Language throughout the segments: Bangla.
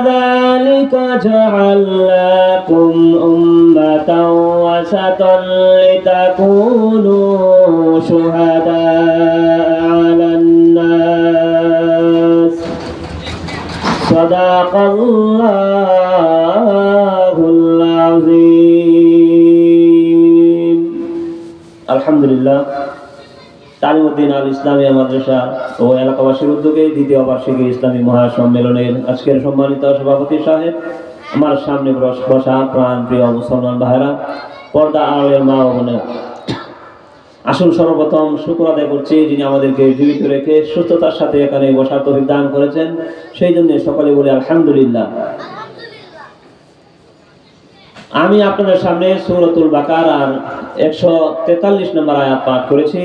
وكذلك جعلناكم أمة وسطا لتكونوا شهداء على الناس. صدق الله العظيم. الحمد لله. তালিমুদ্দিন আল ইসলামিয়া মাদ্রাসা ও এলাকাবাসীর উদ্যোগে দ্বিতীয় বার্ষিকী ইসলামী মহাসম্মেলনের আজকের সম্মানিত সভাপতি সাহেব, আমার সামনে বসা প্রাণ প্রিয় মুসলমান ভাইরা পর্দা আড়ের মা ও বোনেরা। আসুন সর্বপ্রথম শুক্র আদায় করছি যিনি আমাদেরকে জীবিত রেখে সুস্থতার সাথে এখানে বসার তৌফিক দান করেছেন। সেই জন্য সকালে বলি আলহামদুলিল্লাহ। আমি আপনাদের সামনে সৌরতুল বাকার আর একশো তেতাল্লিশ নম্বর আয়াত পাঠ করেছি।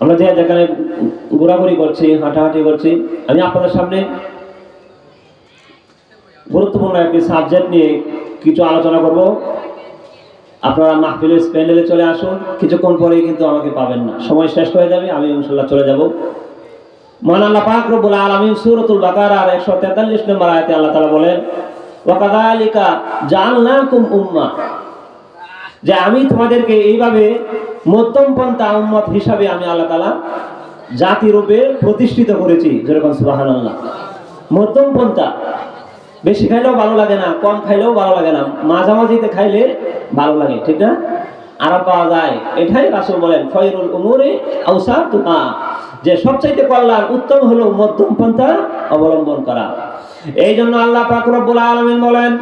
আমরা যে যেখানে ঘোরাঘুরি করছি, হাঁটাহাঁটি করছি, আমি আপনাদের সামনে গুরুত্বপূর্ণ একটি সাবজেক্ট নিয়ে কিছু আলোচনা করব। আপনারা মাহফিলের প্যান্ডেলে চলে আসুন। কিছুক্ষণ পরেই কিন্তু আমাকে পাবেন না। সময় শেষ হয়ে যাবে, আমি ইনশাল্লাহ চলে যাব। মহান আল্লাহ পাক রব্বুল আলামিন সূরাতুল বাকারা আর 143 নম্বর আয়াতে আল্লাহ তাআলা বলেন ওয়া কাযালিকা জাআলনাকুম উম্মাহ যে আমি তোমাদেরকে এইভাবে মধ্যম পন্থা উম্মত হিসাবে আমি আল্লাহ তাআলা জাতি রূপে প্রতিষ্ঠিত করেছি, যেরকম সুবাহান আল্লাহ মধ্যম পন্থা, বেশি খাইলেও ভালো লাগে না, কম খাইলেও ভালো লাগে না, মাঝামাঝিতে খাইলে ভালো লাগে, ঠিক না? আরাম পাওয়া যায়, এটাই রাসূল বলেন ফয়রুল খয়রুল আউসা আওসাতুহা। যে সবচাইতে কল্যাণ, উত্তম হলো মধ্যম পন্থা অবলম্বন করা। এই জন্য আল্লাহ পাক রব্বুল আলামিন বলেন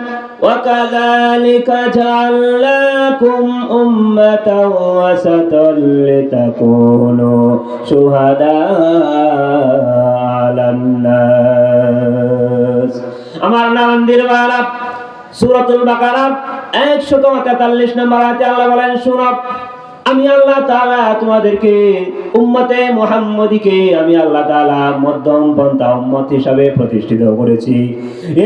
وكذلك جعلناكم أمة وسطا لتكونوا شهداء على الناس আমার নাম দিলওয়ালা সূরাতুল বাকারা 143 নম্বর আয়াতে আল্লাহ বলেন শুনো আমি আল্লাহ তাআলা তোমাদেরকে, উম্মতে মুহাম্মদীকে আমি আল্লাহ তাআলা মধ্যম পন্থা উম্মত হিসাবে প্রতিষ্ঠিত করেছি।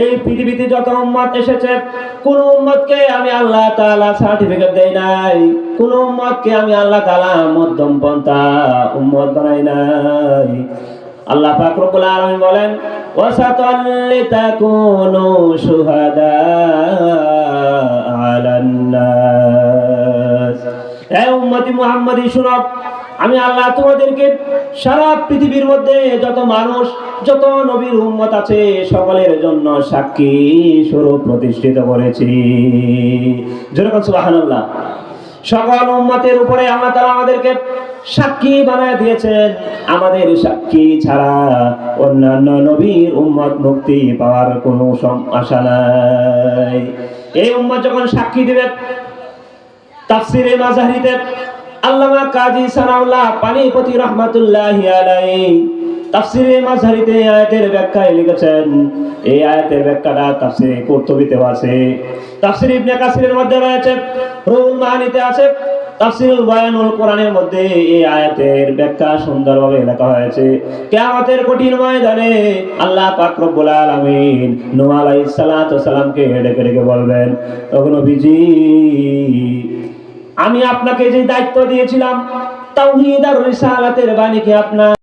এই পৃথিবীতে যত উম্মত এসেছে, কোন উম্মতকে আমি আল্লাহ তাআলা সার্টিফিকেট দেই নাই, কোন উম্মতকে আমি আল্লাহ তাআলা মধ্যম পন্থা উম্মত বানাই নাই। আল্লাহ পাক রব্বুল আলামিন বলেন লিতাকুনু শুহাদা মুহাম্মাদি শুনো আমি আল্লাহ তোমাদেরকে সারা পৃথিবীর মধ্যে যত মানুষ, যত নবীর উম্মত আছে, সকলের জন্য সাক্ষী স্বরূপ প্রতিষ্ঠিত করেছি। যেরকম সুবহানাল্লাহ। সকল উম্মতের উপরে আল্লাহ তাআলা আমাদেরকে সাক্ষী বানায় দিয়েছেন। আমাদের সাক্ষী ছাড়া অন্যান্য নবীর উম্মত মুক্তি পাওয়ার কোনো আশা নাই। এই উম্মত যখন সাক্ষী দিবে, তাফসিরে মাজাহিরিতে আল্লামা কাজী সানাউল্লাহ পানিপতি রহমাতুল্লাহি আলাইহি তাফসিরে মাঝহারিতে এই আয়াতের ব্যাখ্যায় লিখেছেন। এই আয়াতের ব্যাখ্যাটা তাফসিরে কুরতুবিতে আছে। তাফসির ইবনে কাসিরের মধ্যে রয়েছে, রুহুল মানিতে আছে। তাফসিরুল বায়ানুল কোরআনের মধ্যে এই আয়াতের ব্যাখ্যা সুন্দরভাবে লেখা হয়েছে। কিয়ামতের কঠিন ময়দানে আল্লাহ পাক রব্বুল আলামিন নূহ আলাইহিস সালাতু সালামকে ডেকে ডেকে বলবেন, ওগো নবীজি আমি আপনাকে যে দায়িত্ব দিয়েছিলাম তাও নিয়ে আর রিসালাতের বাণীকে আপনার